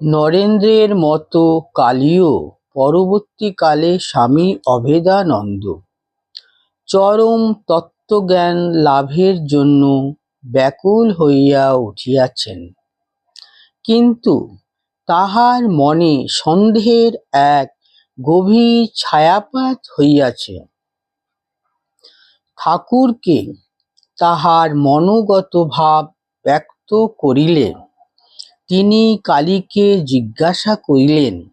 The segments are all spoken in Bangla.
নরেন্দ্রের মতো কালীও পরবর্তীকালে স্বামী অভেদানন্দ। চরম তত্ত্বজ্ঞান লাভের জন্য ব্যাকুল হইয়া উঠিয়াছেন। কিন্তু তাহার মনে সন্দেহের এক গভীর ছায়াপাত হইয়াছে। ঠাকুরকে তাহার মনোগত ভাব ব্যক্ত করিলে তিনি কালীকে জিজ্ঞাসা করিলেন,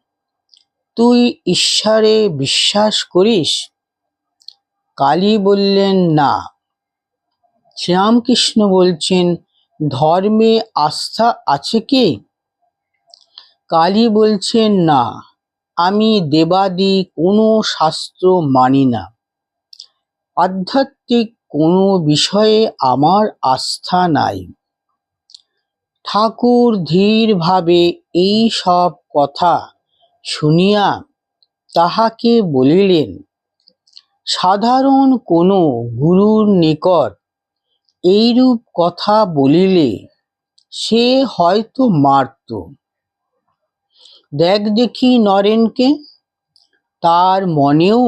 তুই ঈশ্বরে বিশ্বাস করিস? কালী বললেন, না। শ্রীরামকৃষ্ণ বলছেন, ধর্মে আস্থা আছে কি? কালী বলছেন, না, আমি দেবাদি কোনো শাস্ত্র মানি না। আধ্যাত্মিক কোনো বিষয়ে আমার আস্থা নাই। ঠাকুর ধীরভাবে এই সব কথা শুনিয়া তাহাকে বলিলেন, সাধারণ কোনো গুরুর নিকট এইরূপ কথা বলিলে সে হয়তো মারত। দেখ দেখি নরেনকে, তার মনেও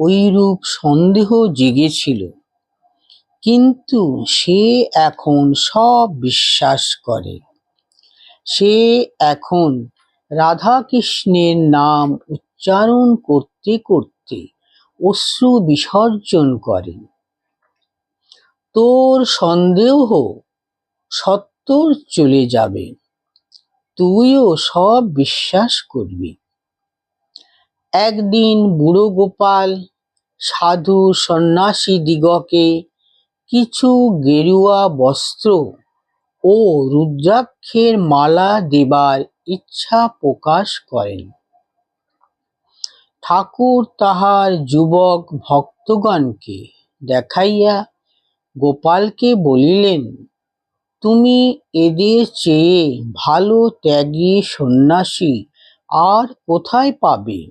ঐরূপ সন্দেহ জেগেছিল। কিন্তু সে এখন সব বিশ্বাস করে। সে এখন রাধাকৃষ্ণের নাম উচ্চারণ করতে করতে অশ্রু বিসর্জন করে। তোর সন্দেহ সত্তর চলে যাবে, তুইও সব বিশ্বাস করবি। একদিন বুড়ো গোপাল সাধু সন্ন্যাসীদিগকে কিছু গেরুয়া বস্ত্র ও রুদ্রাক্ষের মালা দেবার ইচ্ছা প্রকাশ করেন। ঠাকুর তাহার যুবক ভক্তগণকে দেখাইয়া গোপালকে বলিলেন, তুমি এদের চেয়ে ভালো ত্যাগী সন্ন্যাসী আর কোথায় পাবে?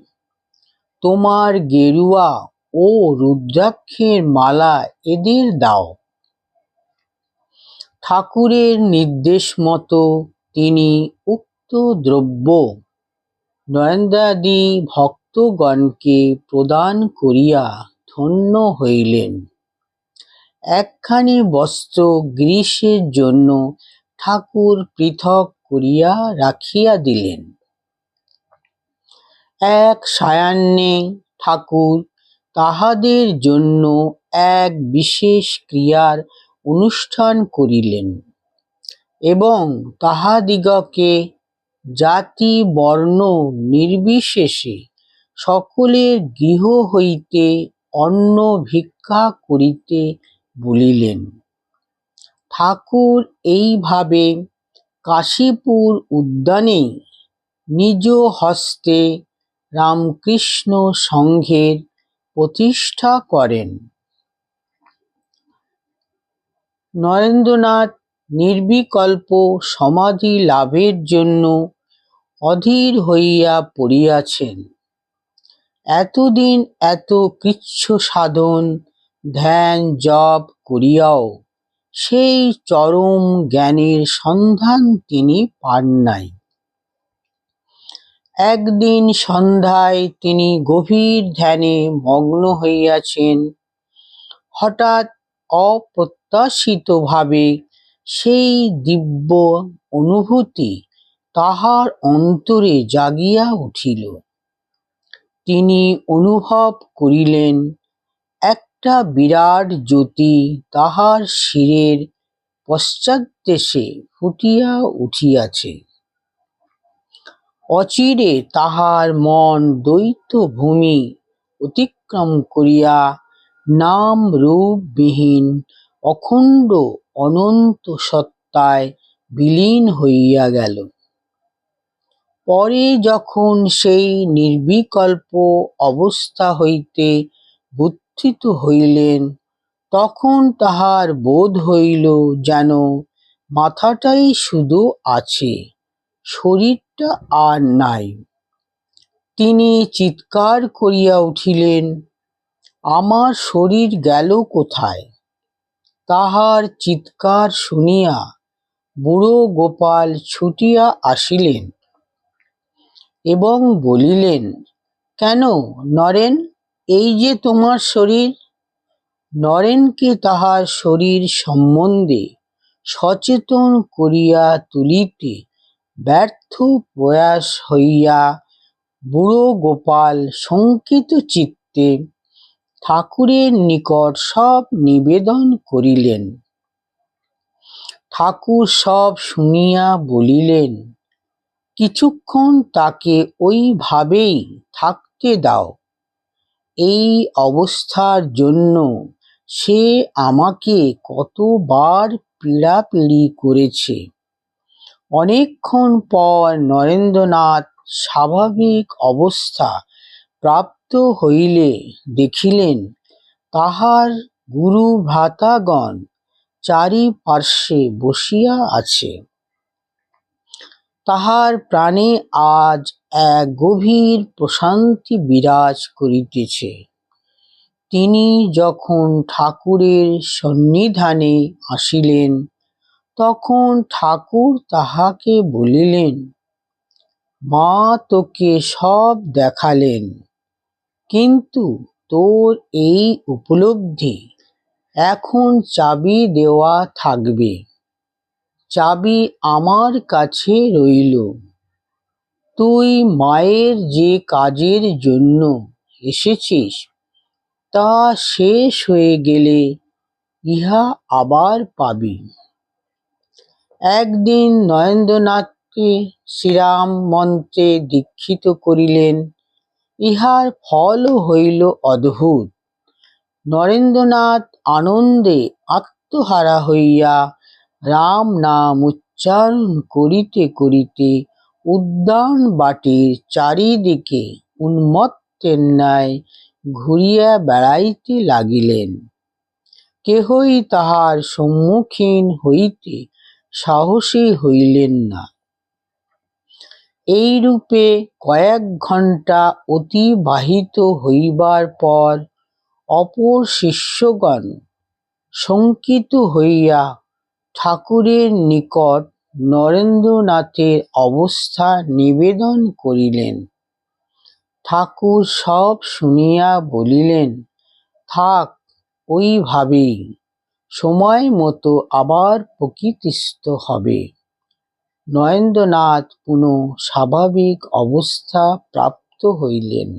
তোমার গেরুয়া ও রুদ্রাক্ষের মালা এদের দাও। ঠাকুরের নির্দেশ মতো তিনি উক্ত দ্রব্য নরেন্দ্রাদি ভক্তগণকে প্রদান করিয়া ধন্য হইলেন। একখানি বস্ত্র গ্রীষ্মের জন্য ঠাকুর পৃথক করিয়া রাখিয়া দিলেন। এক সায়ান্নে ঠাকুর তাহাদের জন্য এক বিশেষ ক্রিয়ার অনুষ্ঠান করিলেন এবং তাহাদিগকে জাতি, বর্ণ নির্বিশেষে সকলের গৃহ হইতে অন্ন ভিক্ষা করিতে বলিলেন। ঠাকুর এইভাবে কাশীপুর উদ্যানে নিজ হস্তে রামকৃষ্ণ সংঘের প্রতিষ্ঠা করেন। নরেন্দ্রনাথ নির্বিকল্প সমাধি লাভের জন্য অধীর হইয়া পড়িয়াছেন। এতদিন এত কৃচ্ছ সাধন, ধ্যান, জপ করিয়াও সেই চরম জ্ঞানের সন্ধান তিনি পান নাই। একদিন সন্ধ্যায় তিনি গভীর ধ্যানে মগ্ন হইয়াছেন। হঠাৎ অপ্রত্যাশিতভাবে সেই দিব্য অনুভূতি তাহার অন্তরে জাগিয়া উঠিল। তিনি অনুভব করিলেন, একটা বিরাট জ্যোতি তাহার শিরের পশ্চাৎদেশে ফুটিয়া উঠিয়াছে। অচিরে তাহার মন দ্বৈত ভূমি অতিক্রম করিয়া নাম রূপবিহীন অখণ্ড অনন্ত সত্তায় বিলীন হইয়া গেল। পরে যখন সেই নির্বিকল্প অবস্থা হইতে বুত্থিত হইলেন, তখন তাহার বোধ হইল যেন মাথাটাই শুধু আছে, শরীরটা আর নাই। তিনি চিৎকার করিয়া উঠিলেন আমার শরীর গেল কোথায়? তাহার চিৎকার শুনিয়া বুড়ো গোপাল ছুটিয়া আসিলেন এবং বলিলেন, কেন নরেন? এই যে তোমার শরীর। নরেনকে তাহার শরীর সম্বন্ধে সচেতন করিয়া তুলিতে ব্যর্থ প্রয়াস হইয়া বুড়ো গোপাল শঙ্কিত চিত্তে ঠাকুরের নিকট সব নিবেদন করিলেন। ঠাকুর সব শুনিয়া বলিলেন, কিছুক্ষণ তাকে ওইভাবেই থাকতে দাও। এই অবস্থার জন্য সে আমাকে কতবার পীড়াপিড়ি করেছে। অনেকক্ষণ পর নরেন্দ্রনাথ স্বাভাবিক অবস্থা প্রাপ্ত হইলে দেখিলেন তাহার গুরু ভ্রাতাগণ চারিপার্শ্বে বসিয়া আছে। তাহার প্রাণে আজ এক গভীর প্রশান্তি বিরাজ করিতেছে। তিনি যখন ঠাকুরের সন্নিধানে আসিলেন, তখন ঠাকুর তাহাকে বলিলেন, মা তোকে সব দেখালেন। কিন্তু তোর এই উপলব্ধি এখন চাবি দেওয়া থাকবে। চাবি আমার কাছে রইল। তুই মায়ের যে কাজের জন্য এসেছিস, তা শেষ হয়ে গেলে ইহা আবার পাবি। একদিন নরেন্দ্রনাথকে শ্রীরাম মন্ত্রে দীক্ষিত করিলেন। ইহার ফলও হইল অদ্ভুত। নরেন্দ্রনাথ আনন্দে আত্মহারা হইয়া রাম নাম উচ্চারণ করিতে করিতে উদ্যান বাটির চারিদিকে উন্মত্তের ন্যায় ঘুরিয়া বেড়াইতে লাগিলেন। কেহই তাহার সম্মুখীন হইতে সাহসী হইলেন না। এইরূপে কয়েক ঘণ্টা অতিবাহিত হইবার পর অপর শিষ্যগণ শঙ্কিত হইয়া ঠাকুরের নিকট নরেন্দ্রনাথের অবস্থা নিবেদন করিলেন। ঠাকুর সব শুনিয়া বলিলেন, থাক, ওইভাবেই। সময় মতো আবার প্রকৃতিস্থ হবে। নরেন্দ্রনাথ পুনঃ স্বাভাবিক অবস্থা প্রাপ্ত হইলেন।